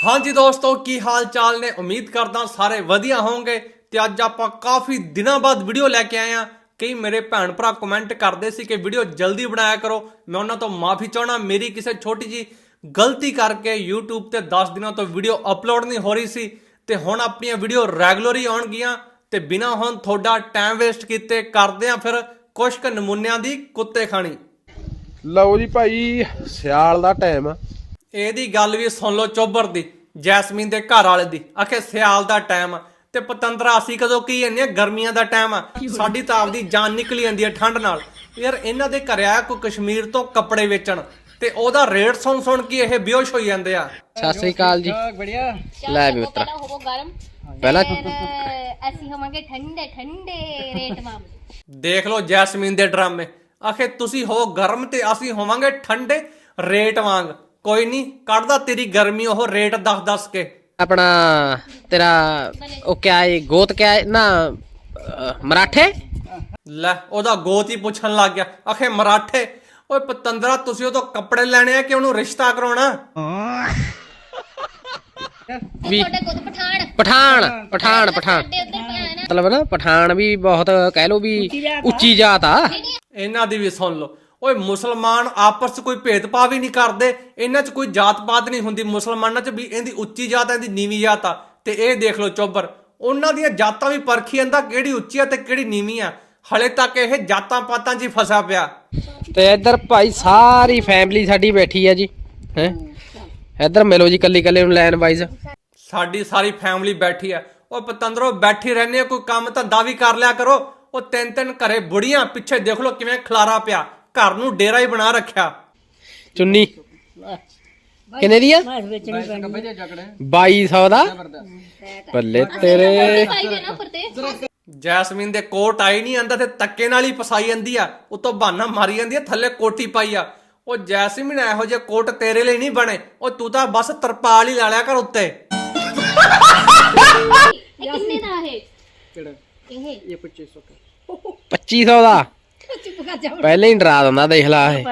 ਹਾਂਜੀ ਦੋਸਤੋ, ਕੀ ਹਾਲ ਚਾਲ ਨੇ? ਉਮੀਦ ਕਰਦਾ ਸਾਰੇ ਵਧੀਆ ਹੋਵੋਗੇ ਤੇ ਅੱਜ ਆਪਾਂ ਕਾਫੀ ਦਿਨਾਂ ਬਾਅਦ ਵੀਡੀਓ ਲੈ ਕੇ ਆਏ ਆ ਕਈ ਮੇਰੇ ਭੈਣ ਭਰਾ ਕਮੈਂਟ ਕਰਦੇ ਸੀ ਕਿ ਵੀਡੀਓ ਜਲਦੀ ਬਣਾਇਆ ਕਰੋ। ਮੈਂ ਉਹਨਾਂ ਤੋਂ ਮਾਫੀ ਚਾਹਣਾ ਮੇਰੀ ਕਿਸੇ ਛੋਟੀ ਜੀ ਗਲਤੀ ਕਰਕੇ YouTube ਤੇ 10 ਦਿਨਾਂ ਤੋਂ ਵੀਡੀਓ ਅਪਲੋਡ ਨਹੀਂ ਹੋ ਰਹੀ ਸੀ ਤੇ ਹੁਣ ਆਪਣੀਆਂ ਵੀਡੀਓ ਰੈਗੂਲਰ ਹੀ ਆਉਣਗੀਆਂ ਤੇ ਬਿਨਾਂ ਹੁਣ ਤੁਹਾਡਾ ਟਾਈਮ ਵੇਸਟ ਕੀਤੇ ਕਰਦੇ ਆ ਫਿਰ ਕੁਝ ਕੁ ਨਮੂਨਿਆਂ ਦੀ ਕੁੱਤੇ ਖਾਣੀ। ਲਓ ਜੀ ਭਾਈ, ਸਿਆਲ ਦਾ ਟਾਈਮ ਆ। ਇਹਦੀ ਗੱਲ ਵੀ ਸੁਣ ਲਓ ਚੋਬਰ ਦੀ ਜੈਸਮੀਨ ਦੇ ਘਰ ਵਾਲੇ ਦੀ। ਆਖੇ ਸਿਆਲ ਦਾ ਟਾਈਮ ਤੇ ਪਤੰਦਰਾ ਅਸੀਂ ਕਦੋਂ ਕੀ ਜਾਂਦੇ ਆ ਗਰਮੀਆਂ ਦਾ ਟਾਈਮ ਆ? ਸਾਡੀ ਤਾਂ ਆਪਦੀ ਜਾਨ ਨਿਕਲੀ ਜਾਂਦੀ ਆ ਠੰਡ ਨਾਲ। ਯਾਰ ਇਹਨਾਂ ਦੇ ਕਰਿਆ ਕੋਈ ਕਸ਼ਮੀਰ ਤੋਂ ਕੱਪੜੇ ਵੇਚਣ ਤੇ ਉਹਦਾ ਰੇਟ ਸੁਣ ਸੁਣ ਕੇ ਇਹ ਬਿਹੋਸ਼ ਹੋਈ ਜਾਂਦੇ ਆ। ਸਤਿ ਸ੍ਰੀ ਅਕਾਲ ਜੀ। ਲੈ ਵੀ ਉਤਰਾ ਪਹਿਲਾਂ ਅਸੀਂ ਹੋਵਾਂਗੇ ਠੰਡੇ ਠੰਡੇ ਰੇਟ ਮਾਮ ਦੇਖ ਲਓ ਜੈਸਮੀਨ ਦੇ ਡਰਾਮੇ। ਆਖੇ ਤੁਸੀਂ ਹੋ ਗਰਮ ਤੇ ਅਸੀਂ ਹੋਵਾਂਗੇ ਠੰਡੇ ਰੇਟ ਵਾਂਗ। ਕੋਈ ਨਹੀਂ ਕੱਢਦਾ ਤੇਰੀ ਗਰਮੀ ਉਹ ਰੇਟ ਦੱਸ ਦੱਸ ਕੇ। ਆਪਣਾ ਤੇਰਾ ਉਹ ਕਿਆ ਹੈ ਗੋਤ ਕਿਆ ਹੈ ਨਾ ਅਹ, ਮਰਾਠੇ? ਲੈ ਉਹਦਾ ਗੋਤ ਹੀ ਪੁੱਛਣ ਲੱਗ ਗਿਆ। ਆਖੇ ਮਰਾਠੇ ਓਏ ਪਤੰਦਰਾ ਤੁਸੀਂ ਉਹ ਤੋਂ ਕੱਪੜੇ ਲੈਣੇ ਆ ਕਿ ਉਹਨੂੰ ਰਿਸ਼ਤਾ ਕਰਾਉਣਾ? ਵੀ ਤੁਹਾਡੇ ਕੋਲ ਪਠਾਨ। ਪਠਾਨ ਪਠਾਨ ਪਠਾਨ ਸਾਡੇ ਉੱਧਰ ਭੈਣ ਮਤਲਬ ਨਾ ਪਠਾਨ ਵੀ ਬਹੁਤ ਕਹਿ ਲੋ ਵੀ ਉੱਚੀ ਜਾਤ ਆ। ਇਹਨਾਂ ਦੀ ਵੀ ਸੁਣ ਲਓ। ਓਏ ਮੁਸਲਮਾਨ ਆਪਸ 'ਚ ਕੋਈ ਭੇਦਭਾਵ ਹੀ ਨਹੀਂ ਕਰਦੇ ਇਹਨਾਂ 'ਚ ਕੋਈ ਜਾਤ ਪਾਤ ਨਹੀਂ ਹੁੰਦੀ। ਮੁਸਲਮਾਨਾਂ 'ਚ ਵੀ ਇਹਦੀ ਉੱਚੀ ਜਾਤ ਆ ਇਹਦੀ ਨੀਵੀਂ ਜਾਤ ਆ। ਤੇ ਇਹ ਦੇਖ ਲਓ ਚੋਬਰ ਉਹਨਾਂ ਦੀਆਂ ਜਾਤਾਂ ਵੀ ਪਰਖੀ ਜਾਂਦਾ ਕਿਹੜੀ ਉੱਚੀ ਆ ਤੇ ਕਿਹੜੀ ਨੀਵੀਂ ਆ। ਹਲੇ ਤੱਕ ਇਹ ਜਾਤਾਂ ਪਾਤਾਂ 'ਚ ਹੀ ਫਸਿਆ ਪਿਆ। ਤੇ ਇੱਧਰ ਭਾਈ ਸਾਰੀ ਫੈਮਿਲੀ ਸਾਡੀ ਬੈਠੀ ਆ ਜੀ ਹੈ? ਇੱਧਰ ਮਿਲੋ ਜੀ ਕੱਲੀ ਕੱਲੇ ਨੂੰ ਲਾਈਨ ਵਾਈਜ਼। ਸਾਡੀ ਸਾਰੀ ਫੈਮਿਲੀ ਬੈਠੀ ਆ। ਉਹ ਪਤੰਦਰੋ ਬੈਠੀ ਰਹਿੰਦੇ ਕੋਈ ਕੰਮ ਧੰਦਾ ਵੀ ਕਰ ਲਿਆ ਕਰੋ। ਉਹ ਤਿੰਨ ਤਿੰਨ ਘਰੇ ਬੁੜੀਆਂ ਪਿੱਛੇ ਦੇਖ ਲਓ ਕਿਵੇਂ ਖਲਾਰਾ ਪਿਆ। ਘਰ ਨੂੰ ਡੇਰਾ ਹੀ ਬਣਾ ਰੱਖਿਆ। ਚੁੰਨੀ। ਕਿੰਨੇ ਦੀ ਆ? 2200 ਦਾ? ਬੱਲੇ ਤੇਰੇ। ਜੈਸਮੀਨ ਦੇ ਕੋਟ ਆਈ ਨਹੀਂ ਆਂਦਾ ਤੇ ਤੱਕੇ ਨਾਲ ਹੀ ਫਸਾਈ ਜਾਂਦੀ ਆ। ਉਤੋਂ ਬਹਾਨਾ ਮਾਰੀ ਜਾਂਦੀ ਆ ਥੱਲੇ ਕੋਟੀ ਪਾਈ ਆ। ਉਹ ਜੈਸਮੀਨ ਇਹੋ ਜਿਹੇ ਕੋਟ ਤੇਰੇ ਲਈ ਨਹੀਂ ਬਣੇ। ਉਹ ਤੂੰ ਤਾਂ ਬਸ ਤਰਪਾਲ ਹੀ ਲਾ ਲਿਆ ਕਰ ਉੱਤੇ। ਇਹ ਕਿੰਨੇ ਦਾ ਹੈ ਕਿਹੜਾ? ਇਹ? 2500 ਦਾ? ਪਹਿਲੇ ਹੀ ਡਰਾ ਦਿੰਦਾ ਦੇਖ ਲਾ ਇਹ।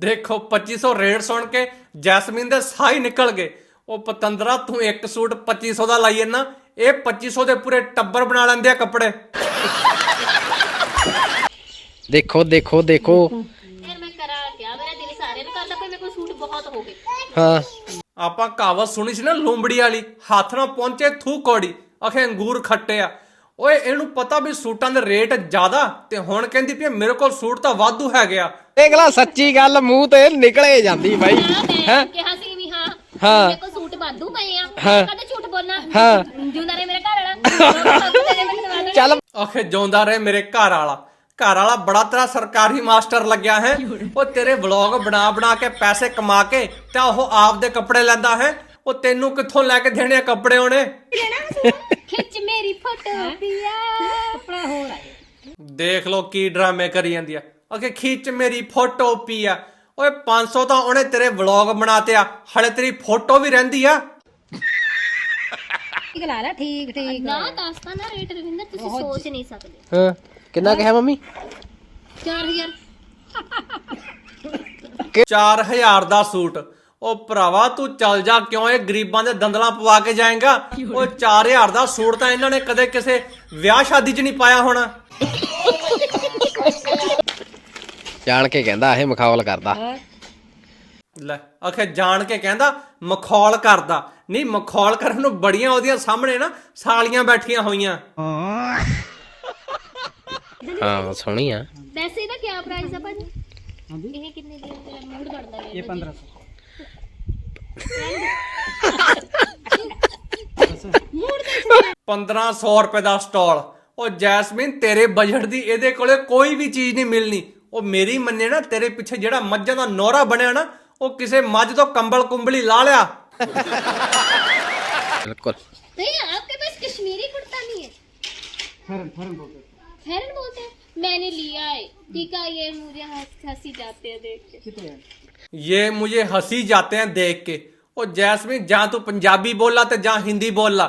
ਦੇਖੋ 2500 ਰੇਟ ਸੁਣ ਕੇ ਜੈਸਮੀਨ ਦੇ ਸਾਹ ਹੀ ਨਿਕਲ ਗਏ। ਉਹ ਪਤੰਦਰਾ ਤੂੰ ਇੱਕ ਸੂਟ 2500 ਦਾ ਲਾਈ ਨਾ ਇਹ 2500 ਦੇ ਪੂਰੇ ਟੱਬਰ ਬਣਾ ਲੈਂਦੇ ਆ ਕੱਪੜੇ। ਦੇਖੋ ਦੇਖੋ ਦੇਖੋ। ਯਾਰ ਮੈਂ ਕਰਾਂ ਕਿਆ? ਮੇਰਾ ਦਿਲ ਸਾਰੇ ਨੂੰ ਕਰਦਾ ਕੋਈ ਮੇਰੇ ਕੋਲ ਸੂਟ ਬਹੁਤ ਹੋ ਗਏ ਹਾਂ। ਆਪਾਂ ਕਹਾਵਤ ਸੁਣੀ ਸੀ ਨਾ ਲੂੰਬੜੀ ਵਾਲੀ। ਹੱਥ ਨਾਲ ਪਹੁੰਚੇ ਥੂ ਕੋੜੀ ਅਖੇ ਅੰਗੂਰ ਖੱਟੇ ਆ। ਓਏ ਇਹਨੂੰ ਪਤਾ ਵੀ ਸੂਟਾਂ ਦੇ ਰੇਟ ਜ਼ਿਆਦਾ ਤੇ ਹੁਣ ਕਹਿੰਦੀ ਪਈ ਆ, ਮੇਰੇ ਕੋਲ ਸੂਟ ਤਾਂ ਵਾਧੂ ਹੈਗੇ ਆ। ਦੇਖ ਲਾ ਸੱਚੀ ਗੱਲ ਮੂੰਹ ਤੇ ਨਿਕਲੇ ਜਾਂਦੀ ਬਾਈ। ਹਾਂ ਮੈਂ ਕਿਹਾ ਸੀ ਵੀ ਹਾਂ ਹਾਂ। ਮੇਰੇ ਕੋਲ ਸੂਟ ਵਾਧੂ ਪਏ ਆ। ਹਾਂ। ਕਦੇ ਝੂਠ ਬੋਲਣਾ। ਹਾਂ। ਜਿਉਂਦਾ ਰਹੇ ਮੇਰਾ ਘਰ ਵਾਲਾ। ਚੱਲ। ਅਖੇ ਜਿਉਂਦਾ ਰਹੇ ਮੇਰੇ ਘਰ ਵਾਲਾ। ਘਰ ਵਾਲਾ ਬੜਾ ਤੇਰਾ ਸਰਕਾਰੀ ਮਾਸਟਰ ਲੱਗਿਆ ਹੈ। ਉਹ ਤੇਰੇ ਵਲੌਗ ਬਣਾ ਬਣਾ ਕੇ ਪੈਸੇ ਕਮਾ ਕੇ ਤਾਂ ਉਹ ਆਪ ਦੇ ਕੱਪੜੇ ਲੈਂਦਾ ਹੈ। ਉਹ ਤੈਨੂੰ ਕਿੱਥੋਂ ਲੈ ਕੇ ਦੇਣੇ ਆ ਕੱਪੜੇ ਉਹਨੇ? ਮੇਰੀ ਫੋਟੋ ਪਿਆ। ਕੱਪੜਾ ਹੋਰ ਆਏ ਦੇਖ ਲੋ ਕੀ ਡਰਾਮੇ ਕਰੀ ਜਾਂਦੀ ਆ। ਅਖੇ ਖਿੱਚ ਮੇਰੀ ਫੋਟੋ ਪੀ ਆ ਓਏ 500 ਤਾਂ ਉਹਨੇ ਤੇਰੇ ਵਲੌਗ ਬਣਾਤੇ ਆ। ਹਲੇ ਤੇਰੀ ਫੋਟੋ ਵੀ ਰਹਿੰਦੀ ਆ। ਨਾ ਦੱਸਦਾ ਨਾ ਰੇਟ ਰਵਿੰਦਰ ਤੁਸੀਂ ਸੋਚ ਨਹੀਂ ਸਕਦੇ। ਹਾਂ। ਕਿੰਨਾ ਕਿਹਾ ਮੰਮੀ? 4000 4000 ਦਾ ਸੂਟ। ਉਹ ਭਰਾਵਾ ਤੂੰ ਚੱਲ ਜਾ ਕਿਉਂ ਇਹ ਗਰੀਬਾਂ ਦੇ ਦੰਦਲਾਂ ਪਵਾ ਕੇ ਜਾਏਗਾ? ਉਹ 4000 ਦਾ ਸੂਟ ਤਾਂ ਇਹਨਾਂ ਨੇ ਕਦੇ ਕਿਸੇ ਵਿਆਹ ਸ਼ਾਦੀ 'ਚ ਨਹੀਂ ਪਾਇਆ ਹੋਣਾ। ਜਾਣ ਕੇ ਕਹਿੰਦਾ ਇਹ ਮਖੌਲ ਕਰਦਾ। ਲੈ ਆਖੇ ਜਾਣ ਕੇ ਕਹਿੰਦਾ ਮਖੌਲ ਕਰਦਾ। ਨਹੀਂ ਮਖੌਲ ਕਰਨ ਨੂੰ ਬੜੀਆਂ ਉਹਦੀਆਂ ਸਾਹਮਣੇ ਨਾ ਸਾਲੀਆਂ ਬੈਠੀਆਂ ਹੋਈਆਂ। ਹਾਂ ਸੋਹਣੀ ਆ। ਵੈਸੇ ਇਹਦਾ ਕੀ ਪ੍ਰਾਈਸ ਆ ਭਾਜੀ? ਇਹ ਕਿੰਨੇ ਦੀ ਹੈ ਮੂਡ ਬਣਦਾ ਇਹ 1500 1500 ਰੁਪਏ ਦਾ ਸਟਾਲ। ਉਹ ਜੈਸਮੀਨ ਤੇਰੇ ਬਜਟ ਦੀ ਇਹਦੇ ਕੋਲੇ ਕੋਈ ਵੀ ਚੀਜ਼ ਨਹੀਂ ਮਿਲਣੀ। ਉਹ ਮੇਰੀ ਮੰਨੇ ਨਾ ਤੇਰੇ ਪਿੱਛੇ ਜਿਹੜਾ ਮੱਝਾਂ ਦਾ ਨੋਰਾ ਬਣਿਆ ਨਾ ਉਹ ਕਿਸੇ ਮੱਝ ਤੋਂ ਕੰਬਲ ਕੁੰਬਲੀ ਲਾ ਲਿਆ। ਬਿਲਕੁਲ। नहीं आपके पास कश्मीरी कुर्ता नहीं है फेरन बोलते हैं मैंने लिया है ठीक है ये मुझे हंस- हंसी जाते हैं देख के कितने ਇਹ ਮੁਝੇ ਹਸੀ ਜਾਂਦੇ हैं ਦੇਖ ਕੇ ਉਹ ਜੈਸਮੀਨ ਜਾਂ ਤੂੰ ਪੰਜਾਬੀ ਬੋਲਾ ਤੇ ਜਾਂ ਹਿੰਦੀ ਬੋਲਾ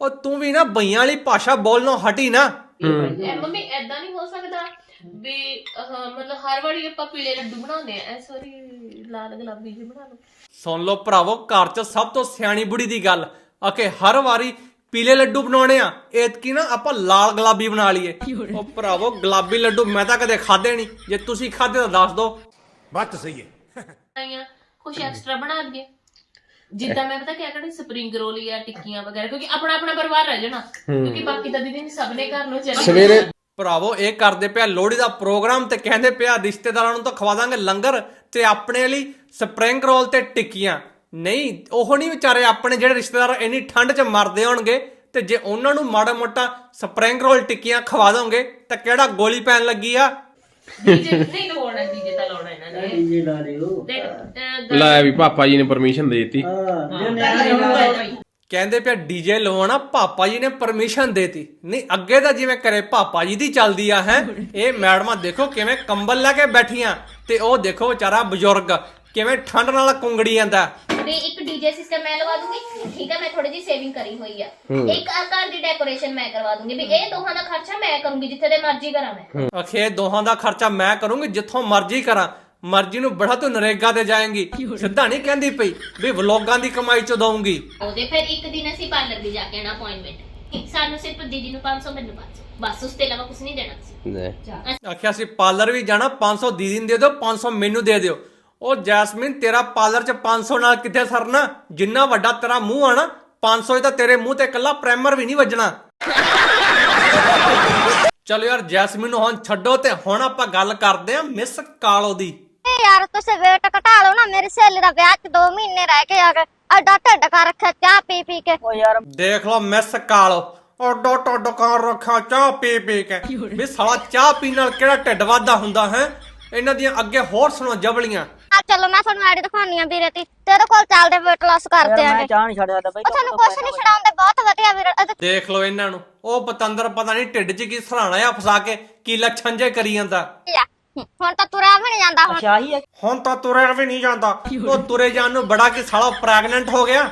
ਉਹ ਤੂੰ ਵੀ ਨਾ ਬਈਆਂ ਵਾਲੀ ਭਾਸ਼ਾ ਬੋਲਣੋਂ ਹਟੀ ਨਾ ਇਹ ਮੰਮੀ ਐਦਾਂ ਨਹੀਂ ਹੋ ਸਕਦਾ ਵੀ ਅਹ, ਮਤਲਬ ਹਰ ਵਾਰੀ ਆਪਾਂ ਪੀਲੇ ਲੱਡੂ ਬਣਾਉਂਦੇ ਆ ਇਸ ਵਾਰੀ ਲਾਲ ਗੁਲਾਬੀ ਜਿਹੇ ਬਣਾ ਲਓ ਸੁਣ ਲਓ ਭਰਾਵੋ ਘਰ 'ਚ ਸਭ ਤੋਂ ਸਿਆਣੀ ਬੁੜੀ ਦੀ ਗੱਲ ਅਕੇ ਹਰ ਵਾਰੀ ਪੀਲੇ ਲੱਡੂ ਬਣਾਉਣੇ ਆ ਐਤਕੀ ਨਾ ਆਪਾਂ ਲਾਲ ਗੁਲਾਬੀ ਬਣਾ ਲਈਏ ਉਹ ਭਰਾਵੋ ਗੁਲਾਬੀ ਲੱਡੂ ਮੈਂ ਤਾਂ ਕਦੇ ਖਾਦੇ ਨਹੀਂ ਜੇ ਤੁਸੀਂ ਖਾਦੇ ਤਾਂ ਦੱਸ ਦਿਓ बात तो सही है ਆਈਆਂ ਕੁਝ ਐਕਸਟਰਾ ਬਣਾ ਦਈਏ ਜਿੱਦਾਂ ਮੈਂ ਪਤਾ ਕਿਆ ਕਰਦੀ ਸਪਰਿੰਗ ਰੋਲ ਜਾਂ ਟਿੱਕੀਆਂ ਵਗੈਰਾ ਕਿਉਂਕਿ ਆਪਣਾ ਆਪਣਾ ਪਰਿਵਾਰ ਰਹਿ ਜਾਣਾ ਕਿਉਂਕਿ ਬਾਕੀ ਤਾਂ ਦੀਦੀ ਸਭ ਨੇ ਘਰ ਨੂੰ ਚੱਲ ਸਵੇਰੇ ਭਰਾਵੋ ਇਹ ਕਰਦੇ ਪਿਆ ਲੋਹੜੀ ਦਾ ਪ੍ਰੋਗਰਾਮ ਤੇ ਕਹਿੰਦੇ ਪਿਆ ਰਿਸ਼ਤੇਦਾਰਾਂ ਨੂੰ ਤਾਂ ਖਵਾ ਦਾਂਗੇ ਲੰਗਰ ਤੇ ਆਪਣੇ ਲਈ ਸਪਰਿੰਗ ਰੋਲ ਤੇ ਟਿੱਕੀਆਂ। ਨਹੀਂ ਉਹ ਨਹੀਂ ਵਿਚਾਰੇ ਆਪਣੇ ਜਿਹੜੇ ਰਿਸ਼ਤੇਦਾਰ ਇੰਨੀ ਠੰਡ 'ਚ ਮਰਦੇ ਹੋਣਗੇ ਤੇ ਜੇ ਉਹਨਾਂ ਨੂੰ ਮਾੜਾ ਮੋਟਾ ਸਪਰਿੰਗ ਰੋਲ ਟਿੱਕੀਆਂ ਖਵਾ ਦੋਗੇ ਤਾਂ ਕਿਹੜਾ ਗੋਲੀ ਪੈਣ ਲੱਗੀ ਆ? ਨਹੀਂ ਲਾਉਣਾ ਇਹਨਾਂ ਨੇ ਡੀਜੇ ਲਾ ਤੇ ਵੀ ਪਾਪਾ ਜੀ ਨੇ ਪਰਮਿਸ਼ਨ ਦੇ ਦਿੱਤੀ। ਹਾਂ ਜੇ ਨਿਆਣੇ ਹੁਣ। ਕਹਿੰਦੇ ਪਿਆ ਡੀਜੇ ਲਵਾਉਣਾ ਪਾਪਾ ਜੀ ਨੇ ਪਰਮਿਸ਼ਨ ਦੇਤੀ। ਨਹੀਂ ਅੱਗੇ ਤਾਂ ਜਿਵੇਂ ਕਰੇ ਪਾਪਾ ਜੀ ਦੀ ਚੱਲਦੀ ਆ ਹੈ? ਇਹ ਮੈਡਮਾਂ ਦੇਖੋ ਕਿਵੇਂ ਕੰਬਲ ਲੈ ਕੇ ਬੈਠੀਆਂ ਤੇ ਉਹ ਦੇਖੋ ਵਿਚਾਰਾ ਬਜ਼ੁਰਗ ਕਿਵੇਂ ਠੰਡ ਨਾਲ ਕੁੰਗੜੀ ਜਾਂਦਾ। ਤੇ ਇੱਕ ਡੀਜੇ ਸਿਸਟਮ ਮੈਂ ਲਵਾ ਦੂੰਗੀ ਠੀਕ ਹੈ ਮੈਂ ਥੋੜੀ ਜੀ ਸੇਵਿੰਗ ਕਰੀ ਹੋਈ ਆ। ਇੱਕ ਆਕਾਰ ਦੀ ਡੈਕੋਰੇਸ਼ਨ ਮੈਂ ਕਰਵਾ ਦੂੰਗੀ ਵੀ ਇਹ ਦੋਹਾਂ ਦਾ ਖਰਚਾ ਮੈਂ ਕਰੂੰਗੀ ਜਿੱਥੇ ਦੇ ਮਰਜ਼ੀ ਕਰਾਂ ਮੈਂ। ਅਖੇ ਦੋਹਾਂ ਦਾ ਖਰਚਾ ਮੈਂ ਕਰੂੰਗੀ ਜਿੱਥੋਂ ਮਰਜ਼ੀ ਕਰਾਂ। ਮਰਜ਼ੀ ਨੂੰ ਬੜਾ ਤੂੰ ਨਰੇਗਾ ਤੇ ਜਾਏਂਗੀ। ਸਿੱਧਾ ਨਹੀਂ ਕਹਿੰਦੀ ਪਈ ਵੀ ਵਲੋਗਾਂ ਦੀ ਕਮਾਈ ਚ ਦਊਂਗੀ। ਉਹਦੇ ਫਿਰ ਇੱਕ ਦਿਨ ਅਸੀਂ ਪਾਰਲਰ ਦੀ ਜਾ ਕੇ ਆਣਾ ਅਪਾਇੰਟਮੈਂਟ ਸਾਨੂੰ ਸਿਰਫ ਦੀਦੀ ਨੂੰ 500 ਮੈਨੂੰ 500 ਬਸ ਉਸ ਤੋਂ ਇਲਾਵਾ ਕੁਝ ਨਹੀਂ ਦੇਣਾ ਤੁਸੀਂ। ਆਖਿਆ ਸੀ ਪਾਰਲਰ ਵੀ ਜਾਣਾ 500 ਦੀਦੀ ਨੂੰ ਦੇ ਦਿਓ 500 ਮੈਨੂੰ ਦੇ ਦਿਓ। ਉਹ ਜੈਸਮਿਨ ਤੇਰਾ ਪਾਰਲਰ ਚ 500 ਨਾਲ ਕਿੱਥੇ ਸਰਨਾ? ਜਿੰਨਾ ਵੱਡਾ ਤੇਰਾ ਮੂੰਹ ਆ ਨਾ 500 ਹੀ ਤਾਂ ਤੇਰੇ ਮੂੰਹ ਤੇ ਇਕੱਲਾ ਪ੍ਰਾਈਮਰ ਵੀ ਨਹੀਂ ਵੱਜਣਾ। ਚਲੋ ਯਾਰ ਜੈਸਮਿਨ ਨੂੰ ਹੁਣ ਛੱਡੋ ਤੇ ਹੁਣ ਆਪਾਂ ਗੱਲ ਕਰਦੇ ਆ ਮਿਸ ਕਾਲੋ ਦੀ। ਯਾਰ ਤੁਸੀਂ ਵੇਟ ਘਟਾ ਲਓ ਨਾ ਮੇਰੀ ਸਹੇਲੀ ਦਾ ਵਿਆਹ ਚ 2 ਮਹੀਨੇ ਰਹਿ ਕੇ ਆ ਗਏ ਅੱਡਾ ਢੱਡ ਕਰ ਰੱਖਿਆ ਚਾਹ ਪੀ ਪੀ ਕੇ। ਉਹ ਯਾਰ ਦੇਖ ਲਓ ਮਿਸ ਕਾਲੋ ਓਡੋ ਟੋਡੋ ਕਰ ਰੱਖਾ ਚਾਹ ਪੀ ਪੀ ਕੇ। ਵੀ ਸਾਲਾ ਚਾਹ ਪੀਣ ਨਾਲ ਕਿਹੜਾ ਢਿੱਡ ਵਾਧਾ ਹੁੰਦਾ ਹੈ? ਇਹਨਾਂ ਦੀਆਂ ਅੱਗੇ ਹੋਰ ਸੁਣੋ ਜਬਲੀਆਂ। ਆ ਚਲੋ ਮੈਂ ਤੁਹਾਨੂੰ ਆਈਡੀ ਦਿਖਾਉਣੀ ਆ ਵੀਰੇ ਦੀ। ਤੇਰੇ ਕੋਲ ਚੱਲਦੇ ਵੇਟ ਲਾਸ ਕਰਦੇ ਆਗੇ ਚਾਹ ਨਹੀਂ ਛੱਡ ਸਕਦਾ ਬਈ ਉਹ ਤੁਹਾਨੂੰ ਕੁਛ ਨਹੀਂ ਛਡਾਉਂਦੇ ਬਹੁਤ ਵਧੀਆ ਵੀਰੇ। ਦੇਖ ਲਓ ਇਹਨਾਂ ਨੂੰ। ਉਹ ਪਤੰਦਰ ਪਤਾ ਨਹੀਂ ਢਿੱਡ 'ਚ ਕੀ ਸਰਾਣਾ ਆ ਫਸਾ ਕੇ ਕੀ ਲੱਛਣ ਜੇ ਕਰੀ ਜਾਂਦਾ। ਆ, ਹੁਣ ਤਾਂ ਤੁਰਿਆ ਵੀ ਨਹੀਂ ਜਾਂਦਾ ਹੁਣ। ਸ਼ਾਹੀ ਹੈ। ਹੁਣ ਤਾਂ ਤੁਰਿਆ ਵੀ ਨਹੀਂ ਜਾਂਦਾ। ਉਹ ਤੁਰੇ ਜਾਣ ਨੂੰ ਬੜਾ ਕਿ ਸਾਲਾ ਪ੍ਰੈਗਨੈਂਟ ਹੋ ਗਿਆ।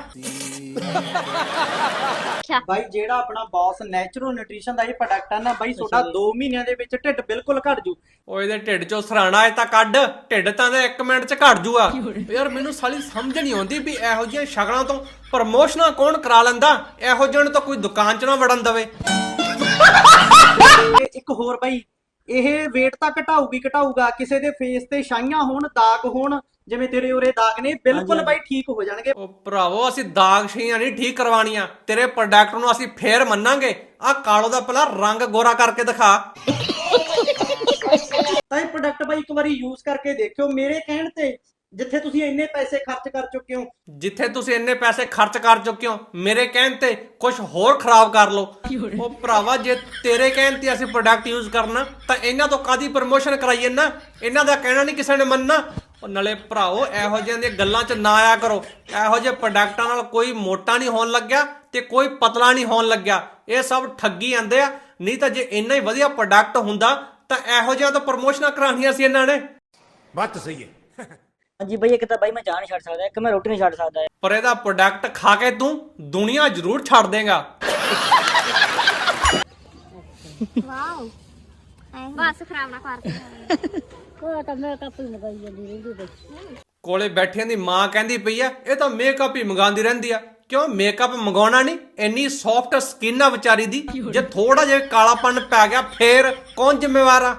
ਬਾਈ ਜਿਹੜਾ ਆਪਣਾ ਬੌਸ ਨੈਚੁਰਲ ਨਿਊਟ੍ਰੀਸ਼ਨ ਦਾ ਇਹ ਪ੍ਰੋਡਕਟ ਹੈ ਨਾ ਬਾਈ ਤੁਹਾਡਾ 2 ਮਹੀਨਿਆਂ ਦੇ ਵਿੱਚ ਢਿੱਡ ਬਿਲਕੁਲ ਘਟ ਜੂ। ਉਹ ਇਹਦੇ ਢਿੱਡ 'ਚੋਂ ਸਰਾਣਾ ਇਹ ਤਾਂ ਕੱਢ ਢਿੱਡ ਤਾਂ ਦੇ 1 ਮਿੰਟ 'ਚ ਘਟ ਜੂਗਾ। ਯਾਰ ਮੈਨੂੰ ਸਾਲੀ ਸਮਝ ਨਹੀਂ ਆਉਂਦੀ ਵੀ ਇਹੋ ਜਿਹੀਆਂ ਸ਼ਕਲਾਂ ਤੋਂ ਪ੍ਰਮੋਸ਼ਨਾਂ ਕੌਣ ਕਰਾ ਲੈਂਦਾ? ਇਹੋ ਜਿਹੇ ਨੂੰ ਤਾਂ ਕੋਈ ਦੁਕਾਨ 'ਚ ਨਾ ਵੜਨ ਦਵੇ। ਇੱਕ ਹੋਰ ਬਾਈ ਇਹ weight ਤਾਂ ਘਟਾਊਗੀ ਘਟਾਊਗਾ। ਕਿਸੇ ਦੇ ਫੇਸ ਤੇ ਛਾਈਆਂ ਹੋਣ ਦਾਗ ਹੋਣ ਜਿਵੇਂ ਤੇਰੇ ਉਰੇ ਦਾਗ ਨੇ ਬਿਲਕੁਲ ਬਾਈ ਠੀਕ ਹੋ ਜਾਣਗੇ। ਉਹ ਭਰਾਵੋ ਅਸੀਂ ਦਾਗ ਸ਼ੀਆਂ ਨਹੀਂ ਠੀਕ ਕਰਵਾਉਣੀਆਂ। ਤੇਰੇ ਪ੍ਰੋਡਕਟ ਨੂੰ ਅਸੀਂ ਫੇਰ ਮੰਨਾਂਗੇ। ਆ ਕਾਲੋ ਦਾ ਪਹਿਲਾਂ ਰੰਗ ਗੋਰਾ ਕਰਕੇ ਦਿਖਾ। ਤਾਂ ਇਹ ਪ੍ਰੋਡਕਟ ਬਾਈ ਇੱਕ ਵਾਰੀ ਯੂਜ਼ ਕਰਕੇ ਦੇਖਿਓ। ਮੇਰੇ ਕਹਿਣ ਤੇ ਜਿੱਥੇ ਤੁਸੀਂ ਇੰਨੇ ਪੈਸੇ ਖਰਚ ਕਰ ਚੁੱਕੇ ਹੋ। ਜਿੱਥੇ ਤੁਸੀਂ ਇੰਨੇ ਪੈਸੇ ਖਰਚ ਕਰ ਚੁੱਕੇ ਹੋ ਮੇਰੇ ਕਹਿਣ ਤੇ ਕੁਝ ਹੋਰ ਖਰਾਬ ਕਰ ਲਓ। ਉਹ ਭਰਾਵਾ ਜੇ ਤੇਰੇ ਕਹਿਣ ਤੇ ਅਸੀਂ ਪ੍ਰੋਡਕਟ ਯੂਜ਼ ਕਰਨਾ ਤਾਂ ਇਹਨਾਂ ਤੋਂ ਕਾਦੀ ਪ੍ਰਮੋਸ਼ਨ ਕਰਾਈਏ ਨਾ? ਇਹਨਾਂ ਦਾ ਕਹਿਣਾ ਨਹੀਂ ਕਿਸੇ ਨੇ ਮੰਨਣਾ। ਉਹ ਨਲੇ ਭਰਾਓ ਇਹੋ ਜਿਹੀਆਂ ਦੀਆਂ ਗੱਲਾਂ 'ਚ ਨਾ ਆਇਆ ਕਰੋ। ਇਹੋ ਜਿਹੇ ਪ੍ਰੋਡਕਟਾਂ ਨਾਲ ਕੋਈ ਮੋਟਾ ਨਹੀਂ ਹੋਣ ਲੱਗਿਆ ਤੇ ਕੋਈ ਪਤਲਾ ਨਹੀਂ ਹੋਣ ਲੱਗਿਆ। ਇਹ ਸਭ ਠੱਗੀ ਆਂਦੇ ਆ। ਨਹੀਂ ਤਾਂ ਜੇ ਇੰਨਾ ਹੀ ਵਧੀਆ ਪ੍ਰੋਡਕਟ ਹੁੰਦਾ ਤਾਂ ਇਹੋ ਜਿਹਾ ਤਾਂ ਪ੍ਰਮੋਸ਼ਨਾਂ ਕਰਾਉਣੀਆਂ ਸੀ ਇਹਨਾਂ ਨੇ। ਬੱਤ ਸਹੀ ਹੈ। ਹਾਂਜੀ ਬਈ ਇੱਕ ਤਾਂ ਬਾਈ ਮੈਂ ਚਾਹ ਨਹੀਂ ਛੱਡ ਸਕਦਾ ਇੱਕ ਮੈਂ ਰੋਟੀ ਨਹੀਂ ਛੱਡ ਸਕਦਾ। ਪਰ ਇਹਦਾ ਪ੍ਰੋਡਕਟ ਖਾ ਕੇ ਤੂੰ ਦੁਨੀਆ ਜ਼ਰੂਰ ਛੱਡ ਦੇਗਾ। ਵਾਓ। ਬਸ ਖਰਾਬ ਨਾ ਕਰ। ਕੋ ਤਾਂ ਮੈਂ ਕਾਪੀ ਲਗਾਈ ਜਾਂਦੀ ਰਹਿੰਦੀ ਬਈ ਕੋਲੇ ਬੈਠਿਆਂ ਦੀ ਮਾਂ ਕਹਿੰਦੀ ਪਈ ਆ ਇਹ ਤਾਂ ਮੇਕਅਪ ਹੀ ਮੰਗਾਉਂਦੀ ਰਹਿੰਦੀ ਆ। ਕਿਉਂ? ਮੇਕਅਪ ਮੰਗਾਉਣਾ ਨਹੀਂ ਇੰਨੀ ਸੌਫਟ ਸਕਿਨ ਆ ਵਿਚਾਰੀ ਦੀ ਜੇ ਥੋੜਾ ਜਿਹਾ ਕਾਲਾਪਨ ਪੈ ਗਿਆ ਫੇਰ ਕੌਣ ਜ਼ਿੰਮੇਵਾਰ ਆ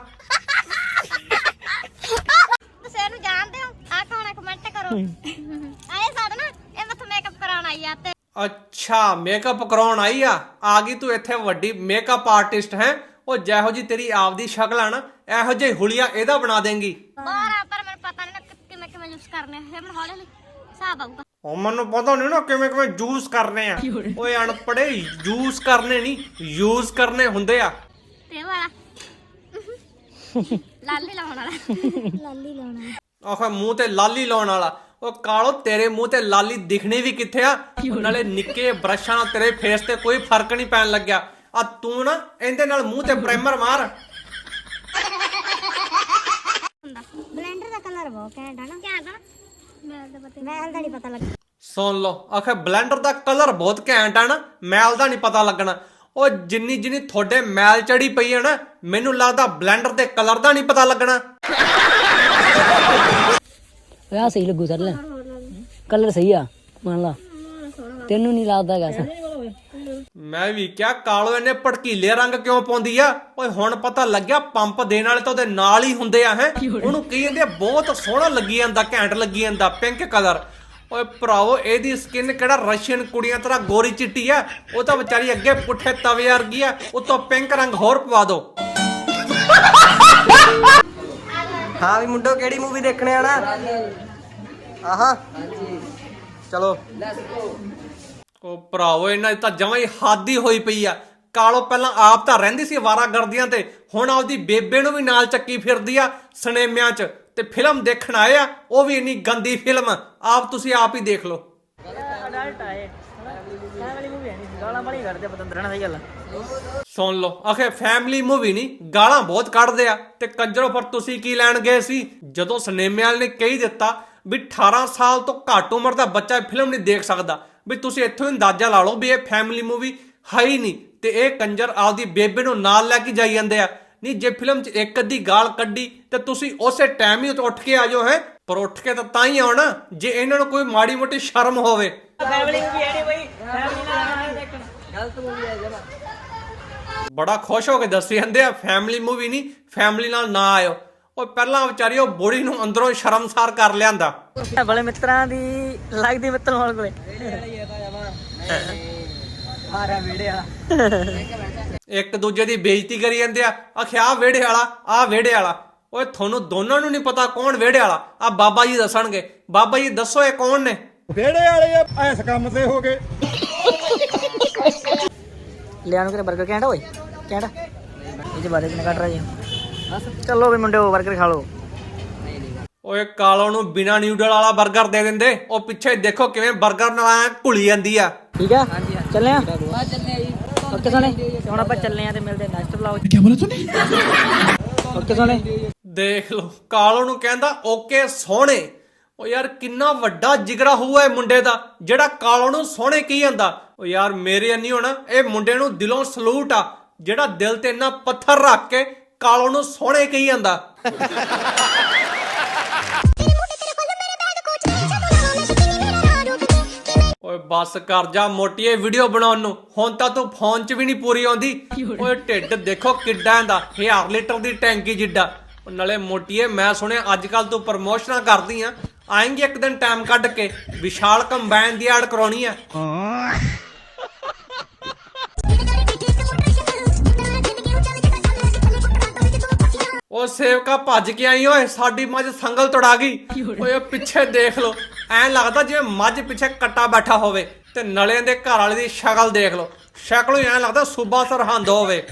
ਤੁਸੀਂ ਇਹਨੂੰ ਜਾਣਦੇ ਹੋ ਆ ਕੌਣ ਕਮੈਂਟ ਕਰੋ ਆਏ ਸਾਡਾ ਨਾ ਇਹ ਮੱਥ ਮੇਕਅਪ ਕਰਾਉਣ ਆਈ ਆ ਤੇ। ਅੱਛਾ ਮੇਕਅਪ ਕਰਾਉਣ ਆਈ ਆ? ਆ ਗਈ ਤੂੰ ਇੱਥੇ ਵੱਡੀ ਮੇਕਅਪ ਆਰਟਿਸਟ ਹੈ? ਉਹ ਜਿਹੋ ਜੀ ਤੇਰੀ ਆਪਦੀ ਸ਼ਕਲ ਆ ਨਾ ਇਹੋ ਜਿਹੀ ਹੁਲੀਆ ਇਹਦਾ ਬਣਾ ਦੇਂਗੀ। ਬਾਹਰ ਆ ਪਰ ਮੈਨੂੰ ਪਤਾ ਨਹੀਂ ਨਾ ਕਿ- ਕਿਵੇਂ ਕਿਵੇਂ ਯੂਜ਼ ਕਰਨੇ ਫਿਰ ਮੈਨੂੰ ਹੌਲੀ ਹੌਲੀ ਹਿਸਾਬ ਆਊਗਾ। ਉਹ ਮੈਨੂੰ ਪਤਾ ਨਹੀਂ ਨਾ ਕਿਵੇਂ ਕਿਵੇਂ ਜੂਸ ਕਰਨੇ ਆ। ਓਏ ਅਣਪੜੇ ਜੂਸ ਕਰਨੇ ਨਹੀਂ ਯੂਜ਼ ਕਰਨੇ ਹੁੰਦੇ ਆ। ਤੇ ਵਾਲਾ। ਲਾਲੀ ਲਾਉਣ ਵਾਲਾ। ਲਾਲੀ ਲਾਉਣਾ ਆਖੇ ਮੂੰਹ ਤੇ ਲਾਲੀ ਲਾਉਣ ਵਾਲਾ। ਉਹ ਕਾਲੋ ਤੇਰੇ ਮੂੰਹ ਤੇ ਲਾਲੀ ਦਿਖਣੀ ਵੀ ਕਿੱਥੇ ਆ? ਨਾਲੇ ਨਿੱਕੇ ਬ੍ਰਸ਼ਾਂ ਨਾਲ ਤੇਰੇ ਫੇਸ ਤੇ ਕੋਈ ਫ਼ਰਕ ਨਹੀਂ ਪੈਣ ਲੱਗਿਆ। ਆ ਤੂੰ ਨਾ ਇਹਦੇ ਨਾਲ ਮੂੰਹ ਤੇ ਪ੍ਰਾਈਮਰ ਮਾਰ। ਬਲੈਂਡਰ ਦਾ ਕਲਰ ਬਹੁਤ ਘੈਂਟ ਆ ਨਾ। ਘੈਂਟ ਆ ਮੈਲ ਦਾ ਪਤਾ ਮੈਲ ਦਾ ਨਹੀਂ ਪਤਾ ਲੱਗਾ ਸੁਣ ਲਓ ਆਖੇ ਬਲੈਂਡਰ ਦਾ ਕਲਰ ਬਹੁਤ ਘੈਂਟ ਆ ਨਾ ਮੈਲ ਦਾ ਨਹੀਂ ਪਤਾ ਲੱਗਣਾ। ਉਹ ਜਿੰਨੀ ਜਿੰਨੀ ਤੁਹਾਡੇ ਮੈਲ ਚੜੀ ਪਈ ਆ ਨਾ ਮੈਨੂੰ ਲੱਗਦਾ ਬਲੈਂਡਰ ਦੇ ਕਲਰ ਦਾ ਨਹੀਂ ਪਤਾ ਲੱਗਣਾ। ਆ ਸਹੀ ਲੱਗੂ ਸਰ ਲੈ। ਕਲਰ ਸਹੀ ਆ, ਮੰਨ ਲਾ। ਤੈਨੂੰ ਨਹੀਂ ਲੱਗਦਾ ਗਾ ਮੈਂ ਵੀ ਕਿਹਾ ਕਾਲੋ ਇਹਨੇ ਭੜਕੀਲੇ ਰੰਗ ਕਿਉਂ ਪਾਉਂਦੀ ਆ? ਓਏ ਹੁਣ ਪਤਾ ਲੱਗਿਆ ਪੰਪ ਦੇਣ ਵਾਲੇ ਤਾਂ ਉਹਦੇ ਨਾਲ ਹੀ ਹੁੰਦੇ ਆ, ਹੈ? ਉਹਨੂੰ ਕੀ ਕਹਿੰਦੇ ਬਹੁਤ ਸੋਹਣਾ ਲੱਗੀ ਜਾਂਦਾ, ਘੈਂਟ ਲੱਗੀ ਜਾਂਦਾ ਪਿੰਕ ਕਲਰ ਓਏ ਭਰਾਵੋ, ਇਹਦੀ ਸਕਿਨ ਕਿਹੜਾ ਰਸ਼ੀਅਨ ਕੁੜੀਆਂ ਤਰ੍ਹਾਂ ਗੋਰੀ ਚਿੱਟੀ ਆ? ਉਹ ਤਾਂ ਵਿਚਾਰੀ ਅੱਗੇ ਪੁੱਠੇ ਤਵੇ ਵਰਗੀ ਆ, ਉਤੋਂ ਪਿੰਕ ਰੰਗ ਹੋਰ ਪਵਾ ਦਿਓ ਹਾਂ ਵੀ ਮੁੰਡੋ ਕਿਹੜੀ ਮੂਵੀ ਦੇਖਣੇ ਆਣਾ ਆਹਾ। ਚਲੋ। ਉਹ ਭਰਾਵੋ ਇਹਨਾਂ ਦੀ ਤਾਂ ਜਮਾਂ ਹੀ ਹੱਦ ਹੀ ਹੋਈ ਪਈ ਆ। ਕਾਲੋ ਪਹਿਲਾਂ ਆਪ ਤਾਂ ਰਹਿੰਦੀ ਸੀ ਵਾਰਾ ਗਰਦੀਆਂ ਤੇ ਹੁਣ ਆਪਦੀ ਬੇਬੇ ਨੂੰ ਵੀ ਨਾਲ ਚੱਕੀ ਫਿਰਦੀ ਆ ਸਿਨੇਮਿਆਂ 'ਚ ਤੇ ਫਿਲਮ ਦੇਖਣ ਆਏ ਆ ਉਹ ਵੀ ਇੰਨੀ ਗੰਦੀ ਫਿਲਮ। ਆਪ ਤੁਸੀਂ ਆਪ ਹੀ ਦੇਖ ਲਓ। ਅਡਲਟ ਆਏ ਫੈਮਿਲੀ ਮੂਵੀ ਹੈ ਨਹੀਂ ਗਾਲਾਂ ਬੜੀ ਕੱਢਦੇ ਪਤੰਦਰਾਂ ਸਹੀ ਗੱਲ ਸੁਣ ਲਓ ਆਖੇ ਫੈਮਿਲੀ ਮੂਵੀ ਨਹੀਂ ਗਾਲਾਂ ਬਹੁਤ ਕੱਢਦੇ ਆ। ਤੇ ਕੰਜਰੋ ਪਰ ਤੁਸੀਂ ਕੀ ਲੈਣ ਗਏ ਸੀ? ਜਦੋਂ ਸਿਨੇਮੇ ਵਾਲੇ ਨੇ ਕਹੀ ਦਿੱਤਾ ਵੀ 18 ਸਾਲ ਤੋਂ ਘੱਟ ਉਮਰ ਦਾ ਬੱਚਾ ਫਿਲਮ ਨਹੀਂ ਦੇਖ ਸਕਦਾ ਵੀ ਤੁਸੀਂ ਇੱਥੋਂ ਹੀ ਅੰਦਾਜ਼ਾ ਲਾ ਲਓ ਵੀ ਇਹ ਫੈਮਿਲੀ ਮੂਵੀ ਹੈ ਹੀ ਨਹੀਂ। ਤੇ ਇਹ ਕੰਜਰ ਆਪਦੀ ਬੇਬੇ ਨੂੰ ਨਾਲ ਲੈ ਕੇ ਜਾਈ ਜਾਂਦੇ ਆ। ਨਹੀਂ ਜੇ ਫਿਲਮ 'ਚ ਇੱਕ ਅੱਧੀ ਗਾਲ ਕੱਢੀ ਤੇ ਤੁਸੀਂ ਉਸੇ ਟਾਈਮ ਹੀ ਉੱਠ ਕੇ ਆ ਜਾਓ ਹੈ? ਪਰ ਉੱਠ ਕੇ ਤਾਂ ਤਾਂ ਹੀ ਆਉਣਾ ਜੇ ਇਹਨਾਂ ਨੂੰ ਕੋਈ ਮਾੜੀ ਮੋਟੀ ਸ਼ਰਮ ਹੋਵੇ। ਫੈਮਿਲੀ ਮੂਵੀ ਹੈ ਨਹੀਂ ਬਈ। ਫੈਮਿਲੀ ਨਾਲ ਆਣਾ ਦੇਖਣ ਗਲਤ ਮੂਵੀ ਹੈ ਜਰਾ ਬੜਾ ਖੁਸ਼ ਹੋ ਕੇ ਦੱਸੀ ਜਾਂਦੇ ਆ ਫੈਮਿਲੀ ਮੂਵੀ ਨਹੀਂ ਫੈਮਿਲੀ ਨਾਲ ਨਾ ਆਇਓ। ਉਹ ਪਹਿਲਾਂ ਵਿਚਾਰੀ ਉਹ ਬੁੜੀ ਨੂੰ ਅੰਦਰੋਂ ਸ਼ਰਮਸਾਰ ਕਰ ਲਿਆਂਦਾ। ਬੜੇ ਮਿੱਤਰਾਂ ਦੀ ਲੱਗਦੀ ਮਿੱਤਰ ਹੋਣ ਕੋਲੇ ਆਰਾ ਵੀੜਿਆ ਇੱਕ ਦੂਜੇ ਦੀ ਬੇਇੱਜ਼ਤੀ ਕਰੀ ਜਾਂਦੇ ਆ ਆਖਿਆ ਆ ਵਿਹੜੇ ਵਾਲਾ ਆ ਵਿਹੜੇ ਵਾਲਾ। ਓਏ ਤੁਹਾਨੂੰ ਦੋਨਾਂ ਨੂੰ ਨਹੀਂ ਪਤਾ ਕੌਣ ਵਿਹੜੇ ਵਾਲਾ ਆ ਬਾਬਾ ਜੀ ਦੱਸਣਗੇ। ਬਾਬਾ ਜੀ ਦੱਸੋ ਇਹ ਕੌਣ ਨੇ? ਵਿਹੜੇ ਵਾਲੇ ਐਸ ਕੰਮ ਤੇ ਹੋ ਗਏ। ਲਿਆ ਨੂੰ 버ਗਰ ਕੈਂਟ ਓਏ ਕੈਂਟ ਇਹ ਚ ਬਾਰੇ ਕੱਟ ਰਿਹਾ ਜੀ ਚਲੋ ਵੀ ਮੁੰਡਿਓ 버ਗਰ ਖਾ ਲਓ। ਓਏ ਕਾਲੋ ਨੂੰ ਬਿਨਾ ਨਿਊਡਲ ਵਾਲਾ 버ਗਰ ਦੇ ਦਿੰਦੇ। ਉਹ ਪਿੱਛੇ ਦੇਖੋ ਕਿਵੇਂ 버ਗਰ ਨਾਲ ਆ ਘੁਲੀ ਜਾਂਦੀ ਆ। ਠੀਕ ਆ? ਚੱਲੇ ਆ? ਆ ਚੱਲੇ ਆ ਜੀ ਓਕੇ ਸੋਨੇ ਹੁਣ ਆਪਾਂ ਚੱਲੇ ਆ ਤੇ ਮਿਲਦੇ ਨੈਕਸਟ ਵਲੌਗ ਕੀ ਬੋਲਿਆ ਤੂੰ? ਓਕੇ ਸੋਨੇ। ਦੇਖ ਲਓ ਕਾਲੋ ਨੂੰ ਕਹਿੰਦਾ ਓਕੇ ਸੋਹਣੇ। ਓ ਯਾਰ ਕਿੰਨਾ ਵੱਡਾ ਜਿਗਰਾ ਹੋਊਗਾ ਇਹ ਮੁੰਡੇ ਦਾ, ਜਿਹੜਾ ਕਾਲੋ ਨੂੰ ਸੋਹਣੇ ਕਹੀ ਜਾਂਦਾ। ਓ ਯਾਰ ਮੇਰੇ ਨਹੀਂ ਹੋਣਾ, ਇਹ ਮੁੰਡੇ ਨੂੰ ਦਿਲੋਂ ਸਲੂਟ ਆ, ਜਿਹੜਾ ਦਿਲ ਤੇ ਇੰਨਾ ਪੱਥਰ ਰੱਖ ਕੇ ਕਾਲੋ ਨੂੰ ਸੋਹਣੇ ਕਹੀ ਜਾਂਦਾ। ਓਏ ਬੱਸ ਕਰ ਜਾ ਮੋਟੀਏ ਵੀਡੀਓ ਬਣਾਉਣ ਨੂੰ, ਹੁਣ ਤਾਂ ਤੂੰ ਫੋਨ 'ਚ ਵੀ ਨਹੀਂ ਪੂਰੀ ਆਉਂਦੀ। ਓਏ ਢਿੱਡ ਦੇਖੋ ਕਿੱਡਾ ਇਹਦਾ 1000 ਲੀਟਰ ਦੀ ਟੈਂਕੀ ਜਿੱਡਾ। ਨਾਲੇ ਮੋਟੀਏ, ਮੈਂ ਸੁਣਿਆ ਅੱਜ ਕੱਲ ਤੂੰ ਪ੍ਰਮੋਸ਼ਨਾਂ ਕਰਦੀ ਆ। ਆਏਂਗੇ ਇੱਕ ਦਿਨ ਟਾਈਮ ਕੱਢ ਕੇ ਵਿਸ਼ਾਲ ਕੰਬਾਈਨ ਦੀ ਐਡ ਕਰਾਉਣੀ ਆ। ਉਹ ਸੇਵਕਾ ਭੱਜ ਕੇ ਆਈ ਓਏ, ਸਾਡੀ ਮੱਝ ਸੰਗਲ ਤੜਾ ਗਈ। ਓਏ, ਪਿੱਛੇ ਦੇਖ ਲੋ ਐਂ ਲੱਗਦਾ ਜਿਵੇਂ ਮੱਝ ਪਿੱਛੇ ਕੱਟਾ ਬੈਠਾ ਹੋਵੇ ਤੇ ਨਲੇ ਦੇ ਘਰ ਵਾਲੇ ਦੀ ਸ਼ਕਲ ਦੇਖ ਲੋ ਸ਼ਕਲ ਹੀ ਐਂ ਲੱਗਦਾ ਸੂਬਾ ਸਰਹੰਦ ਹੋਵੇ।